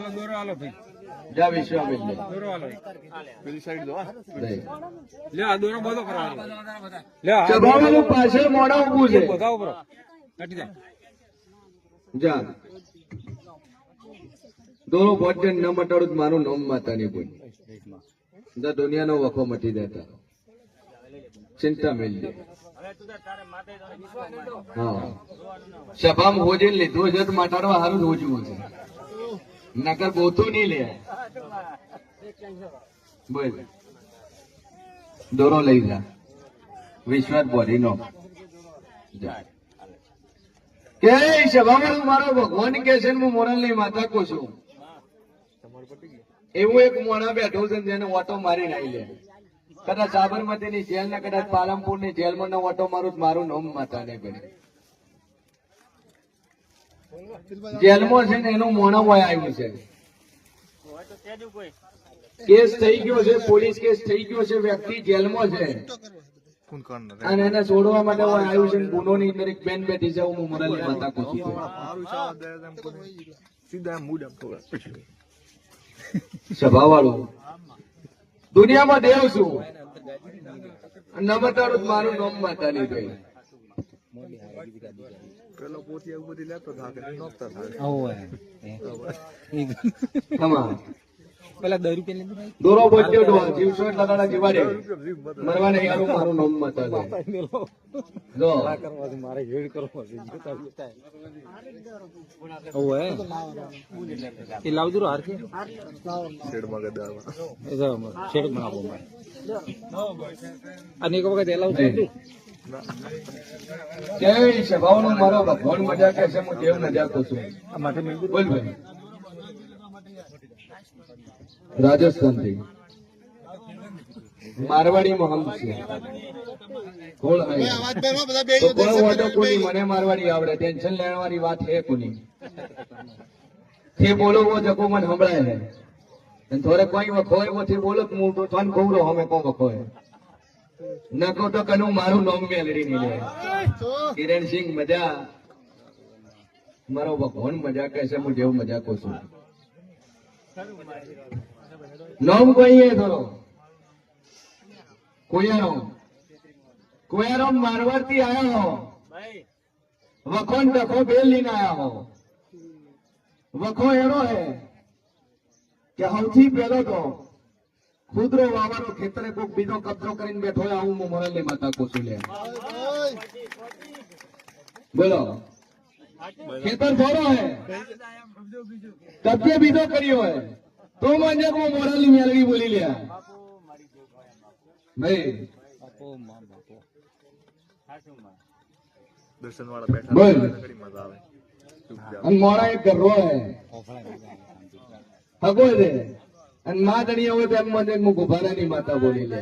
હાલો દોરો હાલો ભાઈ. જા વિશ્વામિલ લે દોરો હાલો પેલી સાઈડ દો. લે. લે આ દોરો બધો કરવાનો લે આ પાછળ મોઢા ઊભું છે. બધા ઉપર કટી જાય જા. દોરો ભોજન ન મટાડું મારું નોમ માતાની બોલ જા દુનિયાનો વખો મટી દેતા ચિંતા મેળવી હા. સભામાં હોજે લીધું છે તો મટાડવા સારું જ છે. નકર બોતું નહીં લે. બોલ. દોરો લઈ જા. વિશ્વાસ બોલી નો. મારો ભગવાન કે છે હું મોરલની માતા કો છું. એવું એક મોણા બેઠો છે જેને ઓટો મારી નાઈ લે. કદાચ સાબરમતી ની જેલ ને કદાચ પાલનપુરની જેલમાં ઓટો મારું મારું નામ માતા નહીં બને જેલમાં છે ને એનું મોણા હોય આવ્યું છે. કેસ થઈ ગયો છે પોલીસ કેસ થઈ ગયો છે વ્યક્તિ જેલમાં છે. અને એને છોડવા માટે આવ્યું છે ગુનો ગુનોની અંદર એક બેન બેઠી છે હું મોરલની માતા કહું છું. સીધા મૂડ સભા વાળું દુનિયામાં દેવ છું. ન તો મારું નામ માતાની ભાઈ પેલો પોતી એવું બધી લેતો થાકે નોખતા થાય પેલા દસ રૂપિયા લીધું દોરો બોચ્યો ડો જીવસો એટલે લગાડા જીવાડે. મરવા નહીં આવું મારું નામ માતા જો. મારે હેડ કરવો ઓવે એ લાવજો હાર કે શેડમાં ગદા એ જો શેડ બનાવો મારે. અને એક વખત એ લાવજો જય સભાઓનો મારો ભગવાન મજા કે છે? હું દેવ મજા છું. આ માટે મેં બોલ ભાઈ. રાજસ્થાનથી મારવાડી માં છે. કોણ તો કોઈ વાંધો કોની? મને મારવાડી આવડે. ટેન્શન લેવાની વાત હે કોની? તે બોલો વો જકો મને સંભળાય ને થોડે કોઈ વખોય હોય વો બોલો હું તો તન કહું રહો અમે કોઈ વખો હોય નકો તો કનું મારું લોંગ મેલડી નહીં લે કિરણસિંહ મજા. મારો ભગવાન મજા કહે છે હું જેવું મજા કહું છું. નામ કોઈ થોડો કોયારો કોયારો મારવાડથી આયા હો? વખોન ડખો બેલ લઈને આયા હો? વખો એનો હે? કે સૌથી પહેલો તો ખુદરો વાવાનો ખેતરે કોક બીજો કબજો કરીને બેઠો હું મોરલી માતા કોશું લે. બોલો. ખેતર થોડો હે. કબજે બીજો કર્યો હે. તો મને હું મોરલી મેલવી બોલી લે. ભાઈ. મોડા એક ગરવો હે. હગો અને માં દણીયા હોય તો એમ મને હું ગુભારાની માતા બોલી લે.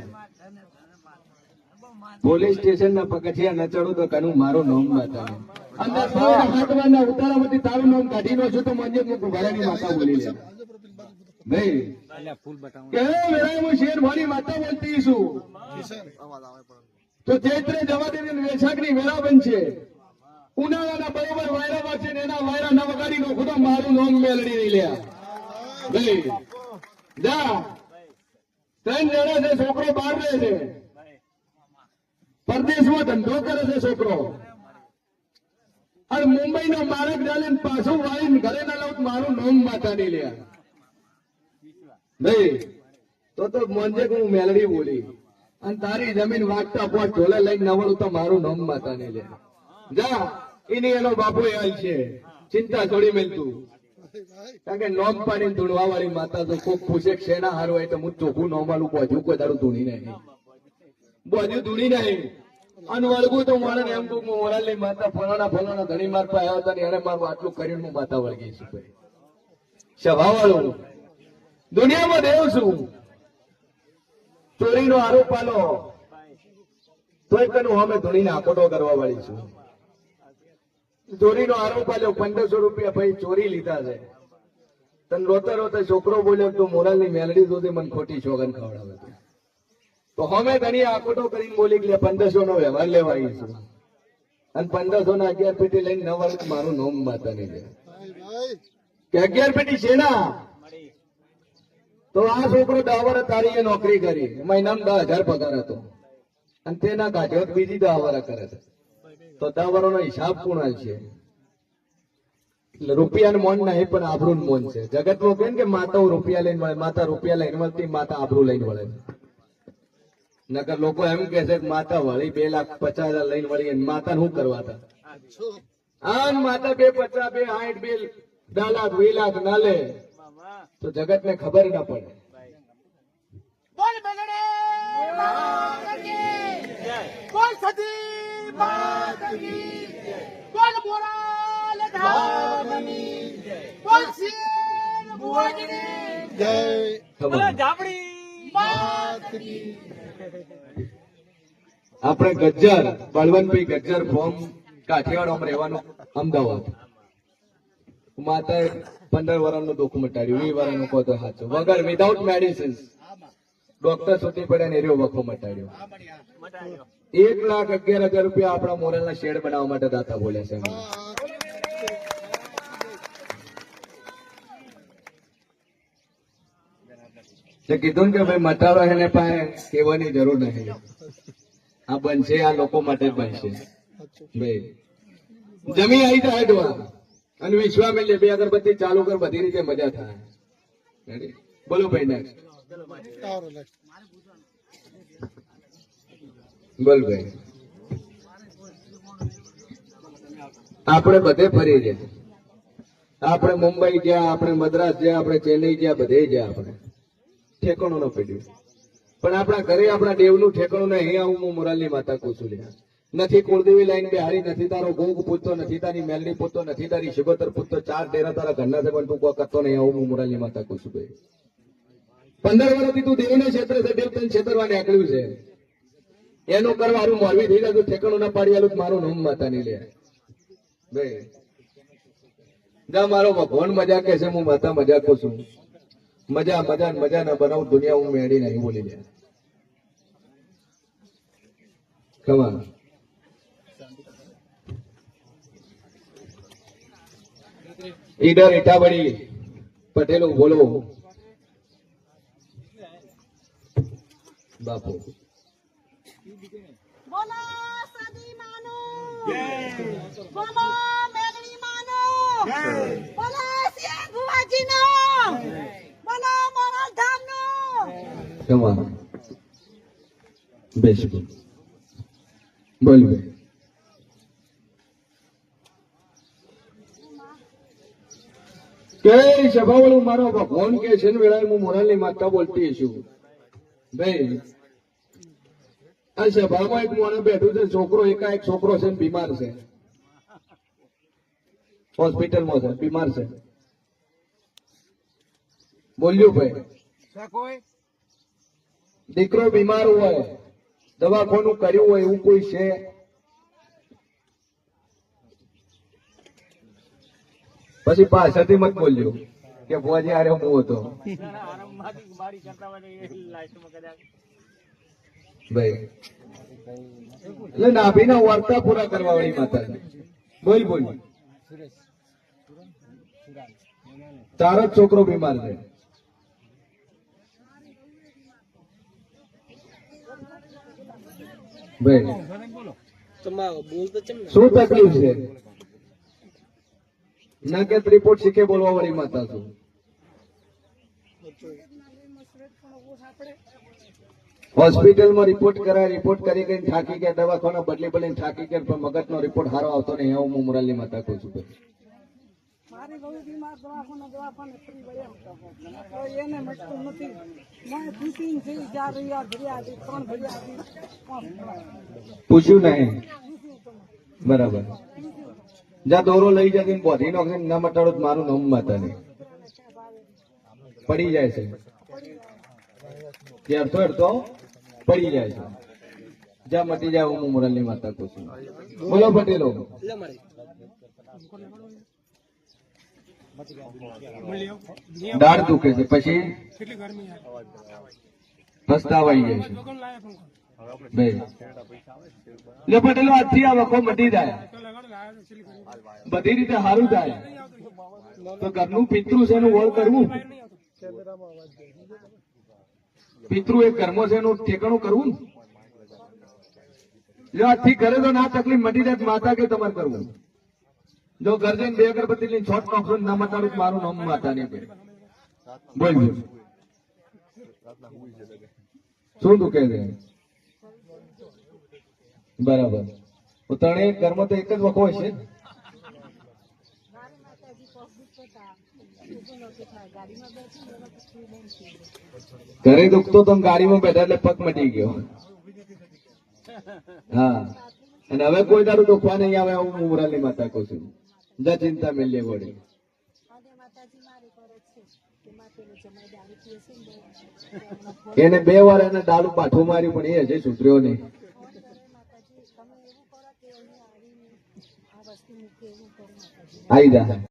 પોલીસ સ્ટેશન ના પગથિયા ન ચડું તો કનું મારું નોમ માતા ને અંદર સવારે આઠ વાગ્યા ઉતારામાંથી તારું નામ કાઢી નો છું તો મને હું ગુભારાની માતા બોલી લે. ભાઈ કેવો કે હે શેર ભરી માતા બોલતી છું. તો ચૈત્રે જવા દે વેશાખની વેરા બનશે. ઉનાળાના બરોબર વાયરા વાંચે ને એના વાયરા ના વગાડી નો ખુદા મારું નોમ મેલડી નહીં લે ભાઈ છોકરો બહાર રહે છે. પરદેશમાં ધંધો કરે છે છોકરો. અને મુંબઈ નો માર્ગ ડાલે પાછું વાળીને ઘરે ના લાવું મારું નોમ માતા નહીં લે. ભાઈ, તો તો મોંજે હું મેલડી બોલી. અને તારી જમીન વાગતા પોટ ઢોલે લઈને નવડું તો મારું નોમ માતા ને લે. જા, એની એનો બાપુ હાલ છે. ચિંતા છોડી મેલ તું. કારણ કે નોમ પાડીને ધૂણવા વાળી માતા તો કોક પૂછે શેના હારું હોય તો હું ચોખ્ખું નોમ આલું કોઈ તારું ધૂણી નહીં. બોજ્યું ધૂણી નહીં. અને તો મને એમ કહું મોરાલની માતા ફલાણા ફલાણા ધણી માર પાસે આવ્યા ને એને મારું આટલું કરીને હું માતા વળગી છું ભાઈ. સ્વભાવ વાળો દુનિયામાં દેવ છું. ચોરીનો આરોપ આલો. તોય કનું અમે ધોનીને આકોટો કરવા વાળી છું. ચોરીનો આરોપ આલ્યો પંદરસો રૂપિયા ભાઈ ચોરી લીધા છે. તને રોતા રોતા છોકરો બોલ્યો તો મોરાલની મેલડી સુધી મને ખોટી છોગન ખવડાવે છે તો હમે ધણી આકોટો કરીને બોલી ગયા પંદરસો નો વ્યવહાર લેવા આવી છું. અને પંદરસો ના અગિયાર પેટી લઈને નવ મારું નોમ માતા નહીં કે અગિયાર પેટી શેના તો આ છોકરો દાવર વર્ષ તારી નોકરી કરી. મહિનામાં દસ હજાર પગાર હતો. અને તેના કાઢ્યો બીજી દાવર કરે છે. તો દહ વર્ષનો હિસાબ કોણ છે? એટલે રૂપિયાનું મોન નહીં પણ આબરૂનું મોન છે. જગતમાં કહે કે માતા રૂપિયા લઈને વળે માતા રૂપિયા લઈને વળતી માતા આબરૂ લઈને વળે નકર લોકો એમ કે છે માતા વળી બે લાખ પચાસ હજાર લઈને વળી માતા શું કરવા હતા? આમ માતા બે પચાસ બે સાઠ બે દસ લાખ વીસ લાખ ના લે. તો જગત ને ખબર ના પડે. બોલ બગડે! બોલ સતી! માતા કી બોલ મોરાલ ધામની બોલ શેર ભુવનની ખબર માતા કી આપણે ગજ્જર બળવંતભાઈ ગજ્જર ફોર્મ કાઠિયાવાડ રહેવાનું અમદાવાદ. માતાએ પંદર વર્ષનું દુઃખ મટાડ્યું વીસ વર્ષનું કહો તો સાચું વગર વિધાઉટ મેડિસિન ડોક્ટર સુધી પડ્યા ને એરિયો વખો મટાડ્યો. એક લાખ અગિયાર હજાર રૂપિયા આપણા મોરલના શેડ બનાવવા માટે દાતા બોલ્યા છે એમને. કીધું કે ભાઈ મટાડો એને પાસે કહેવાની જરૂર નથી આ બનશે આ લોકો માટે બનશે. ભાઈ જમી આવી જાય ડોહા અને વિશ્વા મેલે બે અગરબત્તી ચાલુ કર બધી રીતે મજા થાય. બોલો ભાઈ next. બોલ ભાઈ. આપણે બધે ફરી ગયા. આપણે મુંબઈ ગયા, આપણે મદ્રાસ ગયા, આપણે ચેન્નઈ ગયા, બધે ગયા આપણે. ઠેકાણું ન પડ્યું. પણ આપણા ઘરે આપણા દેવનું ઠેકાણું નહીં આવું હું મોરાલની માતા લ્યા નથી કુળદેવી લાઈન બિહારી, નથી તારો ગોગ પૂછતો નથી તારી મેલની પૂછતો નથી તારી શિગોતર પૂછતો ચાર ડેરા તારા ઘરના છે, પણ તું કરતો નહીં, આવું હું મોરાલની માતા કુસું ભાઈ પંદર વર્ષથી તું દેવના ક્ષેત્ર છે નીકળ્યું છે. એનું કરવાનું મોરવી થઈ ગયું ઠેકાણું ના પાડી આલું મારું નામ માતા નહીં લે. ભાઈ મારો ભગવાન મજા કે છે, હું માતા મજા કહું છું. મજા મજા મજા ના બનાવ, દુનિયા હું મેળી નહીં બોલી લે કમા ઈડર ઇટાબડી પટેલો બોલો બાપુ. બોલો સદી માનો. બોલો મેઘડી માનો. બોલો શેર ભુવાજીનો. બોલો મોરાલ ધામનો કમા બેસ બોલ બોલ બે કે સભાવાળું મારો ભગવાન કે છે ને વેળાએ હું મોરાલની માતા બોલતી છું. ભાઈ આ સભામાં એક મોણે બેઠું છે છોકરો એકાએક છોકરો છે બીમાર છે. હોસ્પિટલમાં છે બીમાર છે. બોલ્યું ભાઈ. દીકરો બીમાર હોય દવાખાનું કર્યું હોય એવું કોઈ છે? પછી પાછળથી મત બોલ્યો કે ભોજી આરે હું હતો. ભાઈ. એટલે નાભીના વાર્તા પૂરા કરવા વાળી માતા. બોલ બોલ. તારો છોકરો બીમાર છે. ભાઈ. શું તકલીફ છે? ના કે રિપોર્ટ શીખે બોલવા વાળી માતા છું હોસ્પિટલમાં રિપોર્ટ કરાય રિપોર્ટ કરી કરીને થાકી ગયા દવાખાના બદલી બદલીને થાકી ગયા પણ મગજનો રિપોર્ટ સારો આવતો નહીં. એવું હું મુરાલી માતા કહું છું. પૂછ્યું નહીં. બરાબર. જ્યાં દોરો લઈ જતી બોધી નો ના મટાડો મારું નામ માતા નહીં. પડી જાય છે. જે તો પડી જાય છે. જા મટી જાય હું મુરલની માતા કહું છું. બોલો પટેલો. દાઢ દુખે છે. પછી? પસ્તાવા આવી જાય છે. પટેલો, આજથી આ મટી જાય. બધી રીતે સારું થાય. તો ઘરનું પિતૃ છે એનું ઓળ કરવું. પિતૃ એ કર્મો છે એનું ટેકણું કરવું ને? જો આજથી કરે તો ના તકલીફ, મટી જાય માતા કે તમારે કરવું? જો ઘર જઈને બે અગરબત્તી લઈને છોટ નાખશો ના મટાડું મારું નામ માતા કે બોલ. બોલ શું તું કહે છે? બરાબર. ત્રણેય કર્મ તો એક જ વખો હશે ઘરે દુખતો તો ગાડીમાં બેઠા એટલે પગ મટી ગયો. હા. અને હવે કોઈ દારૂ દુખવા નહીં આવે હું મુરાલી માતા કહું છું. જા ચિંતા મેલીએ વળી. એને બે વાર એને દારૂ પાઠું માર્યું, પણ એ હજી સુધર્યો નહીં. આઈ જા.